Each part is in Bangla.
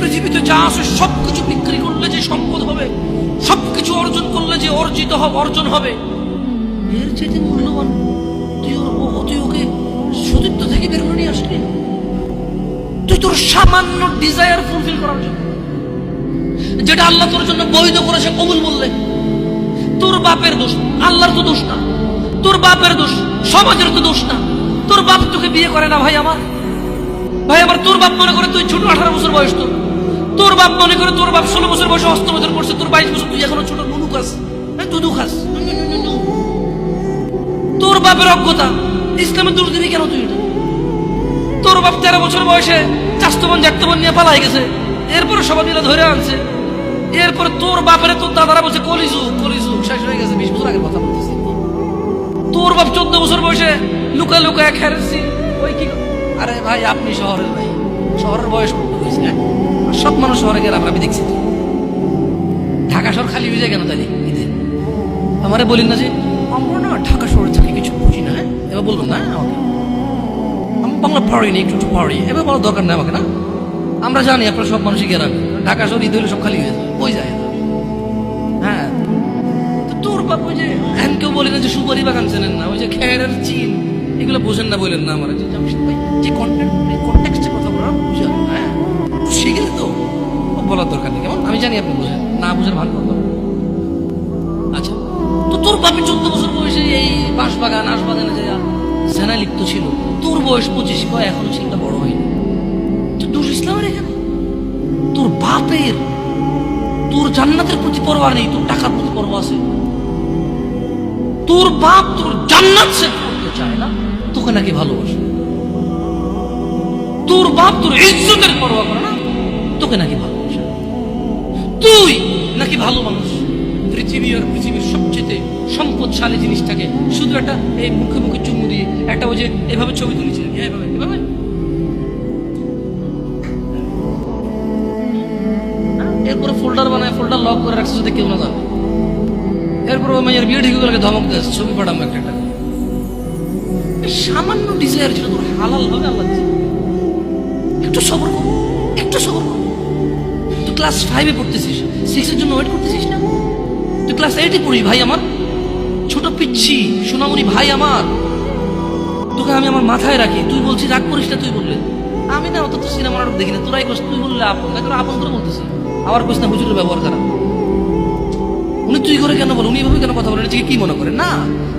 পৃথিবীতে যা আছে সবকিছু বিক্রি করলে যে সম্পদ হবে, সবকিছু অর্জন করলে যে অর্জিত হবে, অর্জন হবে। এর চাইতে মূল্যবান তুই তুই ওকে সতীত্ব থেকে বের করে নিয়ে আসলি? তুই তোর সামান্য ডিজায়ার ফুলফিল করার জন্য। যেটা আল্লাহ তোর জন্য বৈধ করেছে কবুল বললে, তোর বাপের দোষ আল্লাহর তো দোষ না, তোর বাপের দোষ, সমাজের তো দোষ না। তোর বাপ তোকে বিয়ে করে না ভাই আমার। ভাই আমার তোর বাপ মনে করে তুই ছোট আঠারো বছর বয়স তো তোর বাপ মনে করে তোর বাপ ষোলো বছর বয়সে বছর করছে, তোর বাইশ বছর তুই এখনও ছোট, নুনু খাস। দুধু খাস। তোর বাপের অজ্ঞতা, ইসলামের দূর দিবি কেন তুই তোর বাপ তেরো বছর বয়সে চাস্তবন জাক্তবন নিয়ে পালাই গেছে, এরপরে সবাই মিলে ধরে আনছে। এরপরে তোর বাপের তোর দাদারা বলছে কলিজু কলিজু শেষ হয়ে গেছে, বিশ বছর আগের কথা বলতেছি। তোর বাপ চোদ্দ বছর বয়সে লুকা লুকা খেরেছি। ওই কি আরে ভাই, আপনি শহরের ভাই। শহরের বয়স হয়েছে। হ্যাঁ? সব মানুষ শহরে গেলে আমরা আমি দেখছি। ঢাকা শহর খালি হয়ে যায় কেন তাই ঈদে আমারে বলিন না যে, আমরা না ঢাকা শহরে থাকি কিছু বুঝি না হ্যাঁ? এবার বলবেন না আমাকে। আমি বাংলা পারি না একটু একটু পারি এবার বলার দরকার নেই আমাকে, না? আমরা জানি আপনারা সব মানুষই গেরান ঢাকা শহর, ঈদ হলে সব খালি হয়ে যায় ওই যায়। হ্যাঁ? তো তোর বাপ ওই যে হ্যান কেউ বলে না যে সুপারি বাগান চেনেন না, ওই যে খেয়ারের চিন, এগুলো বোঝেন না বলেন না আমার। যে কন্টেন্ট বলার দরকার নেই। কেমন? আমি জানি আপনি বুঝেন। না বুঝেন ভালো কথা আচ্ছা তো তোর বাপের চোদ্দ বছর বয়সে এই বাঁশ বাগান আশ বাগানে যে সেনা লিপ্ত ছিল, তোর বয়স পঁচিশ, কয়? এখনও ছেলেটা বড় হয়নি। তো দোষ ইসলামের এখানে? তোর বাপের, তোর জান্নাতের প্রতি পরোয়া নেই, তোর টাকার প্রতি পরোয়া আছে। তোর বাপ তোর জান্নাত সেট করতে চায় না, তোকে নাকি ভালোবাসে। তোর বাপ তোর ইজ্জতের পরোয়া করে না, তোকে নাকি ভালোবাসে। তুই নাকি ভালো মানুষ? পৃথিবী আর পৃথিবীর সবচেয়ে সম্পদশালী জিনিসটাকে শুধু একটা এই মুখে মুখে চুমু দিয়ে, একটা ওই যে এভাবে ছবি তুলেছিলেন এভাবে এভাবে? এরপরে ফোল্ডার বানায় ফোল্ডার লক করে রাখছে যদি কেউ না জানে। এরপরে ওই মেয়ের বিয়ে ঠিক গেলে ধমক দেয়, ছবি পাঠাবো একটা সামান্য ডিজায়ার যেটা তোর হালাল হবে আল্লাহ একটু সবর কর, একটু সবর ক্লাস ফাইভে পড়তেছিস সিক্সের জন্য ওয়েট করতেছিস না? তুই ক্লাস এইটে পড়িস, ভাই আমার। ছোট পিচ্ছি, সোনামণি ভাই আমার। তোকে আমি আমার মাথায় রাখি, তুই বলছিস রাগ করিস না, তুই বললে। আমি না অত সিনেমা নাটক দেখি না, তোরাই কোস তুই বললে আপন, না আপন করে বলতেছি আবার কোস না, হুজুরের ব্যবহার খারাপ। উনি তুই করে কেন বল, উনি এভাবে কেন কথা বলেন নিজেকে কি মনে করে? না,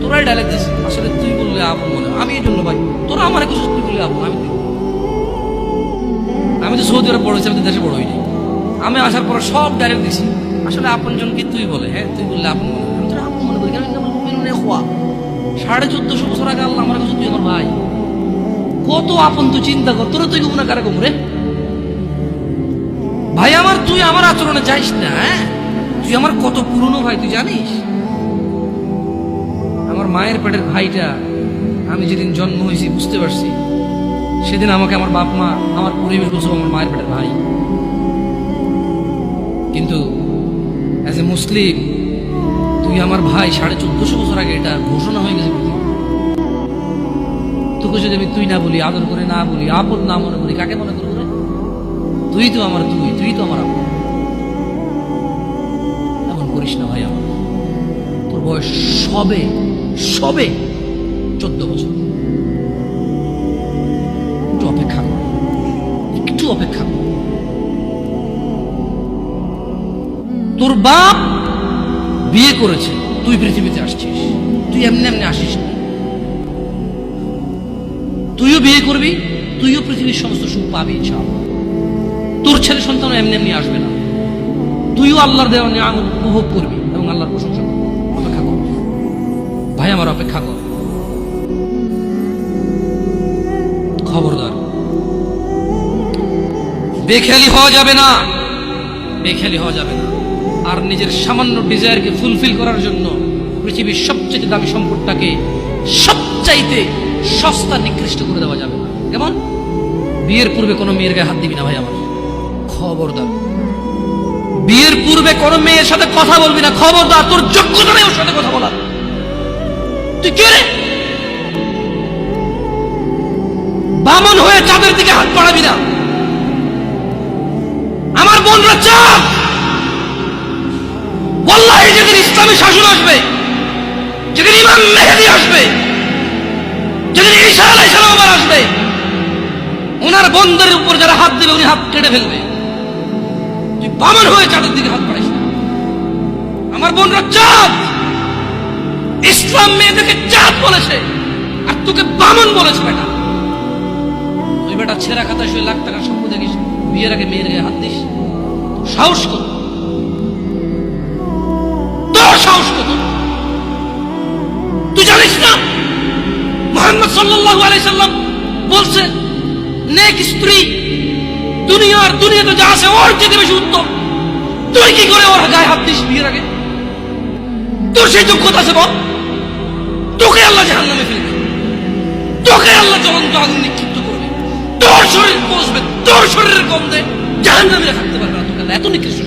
তোরাই ডায়লগ দিস, আসলে তুই বললে আপন মনে আমি এই জন্য ভাই, তোরা আমার কিছু তুই বললে আপন, আমি আমি তো সৌদি আরব বড় হয়েছি আমি তো দেশে বড় হইনি। আমি আসার পর সব ডাইরেক্ট দিছি। আসলে আপন জনকে তুই বলে হ্যাঁ? তুই বললে আপন মনে আপন করি খোয়া? সাড়ে চোদ্দশো বছর আগে আল্লাহ আমার কাছে তুই আমার ভাই। কত আপন তুই চিন্তা কর তোরা তুই গুমনা কারে গুমরে ভাই আমার তুই আমার আচরণে যাইস না হ্যাঁ? তুই আমার কত পুরনো ভাই তুই জানিস? আমার মায়ের পেটের ভাইটা আমি যেদিন জন্ম হয়েছি বুঝতে পারছি সেদিন আমাকে আমার বাপ মা আমার পরিবেশ বলছো আমার মায়ের পেটের ভাই। কিন্তু অ্যাজ এ মুসলিম তুই আমার ভাই, সাড়ে চোদ্দশো বছর আগে এটা ঘোষণা হয়ে গেছে। তোকে যদি আমি তুই না বলি, আদর করে না বলি, আপন না মনে করি, কাকে মনে করব? তুই তো আমার তুই তুই তো আমার আপন এমন করিস না ভাই আমার তোর বয়স সবে সবে চোদ্দ বছর একটু অপেক্ষা কর, একটু অপেক্ষা তোর বাপ বিয়ে করেছে, তুই পৃথিবীতে আসছিস, তুই এমনি এমনি আসিস তুইও বিয়ে করবি, তুইও পৃথিবীর সমস্ত সুখ পাবি ইনশাআল্লাহ। তোর ছেলে সন্তান এমনি এমনি আসবে না। তুইও আল্লাহর দেওয়া নিয়ামত উপভোগ করবি এবং আল্লাহর প্রশংসা অপেক্ষা কর। ভাই, আমার অপেক্ষা কর। খবরদার। বেখেয়ালি হওয়া যাবে না। বেখেয়ালি হওয়া যাবে না। আর নিজের সামান্য ডিজায়ারকে ফুলফিল করার জন্য পৃথিবীর সবচেয়ে দামি সম্পদটাকে সবচাইতে সস্তা, নিকৃষ্ট করে দেওয়া যাবে। কেমন? বিয়ের পূর্বে কোনো মেয়ের গায়ে হাত দিবি না ভাই আমার। খবরদার। বিয়ের পূর্বে কোনো মেয়ের সাথে কথা বলবি না। খবরদার, তোর যোগ্যতা নেই ওর সাথে কথা বলার। তুই কে রে? বামন হয়ে চাঁদের দিকে হাত বাড়াবি না। আমার বোনরা চাপ ওয়াল্লাহি যেদিন ইসলামী শাসন আসবে, যেদিন ইমাম মেহেদি আসবে, যেদিন সালাম আবার আসবে ওনার বন্ধের উপর যারা হাত দিবে, উনি হাত কেটে ফেলবে। তুই বামন হয়ে চাঁদের দিকে হাত বাড়াইস আমার বোনরা চাঁদ ইসলাম মেয়েদেরকে চাঁদ বলেছে, আর তোকে বামন বলেছে বেটা। তুই বেটা ছেঁড়া খাতা শুয়ে লাখ টাকার স্বপ্ন দেখিস, বিয়ের আগে মেয়ের গায়ে হাত দিস। সাহস কত সাহস তুই জানিস না? মোহাম্মদ সাল্লাল্লাহু আলাইহি সাল্লাম বলছে, নেক স্ত্রী দুনিয়ার দুনিয়াতে যা আছে ওর চেয়ে বেশি উত্তম। তুই কি করে ওর গায়ে হাত দিস বিয়ের আগে? তোর সেই যোগ্যতা আছে বল। তোকে আল্লাহ জাহান নামে ফেলবে তোকে আল্লাহ জ্বলন্ত আগুন নিক্ষিপ্ত করবে তোর শরীর পৌঁছবে তোর শরীরের গন্ধে জাহান নামে থাকতে পারবে না তোকে এত নিকৃষ্ট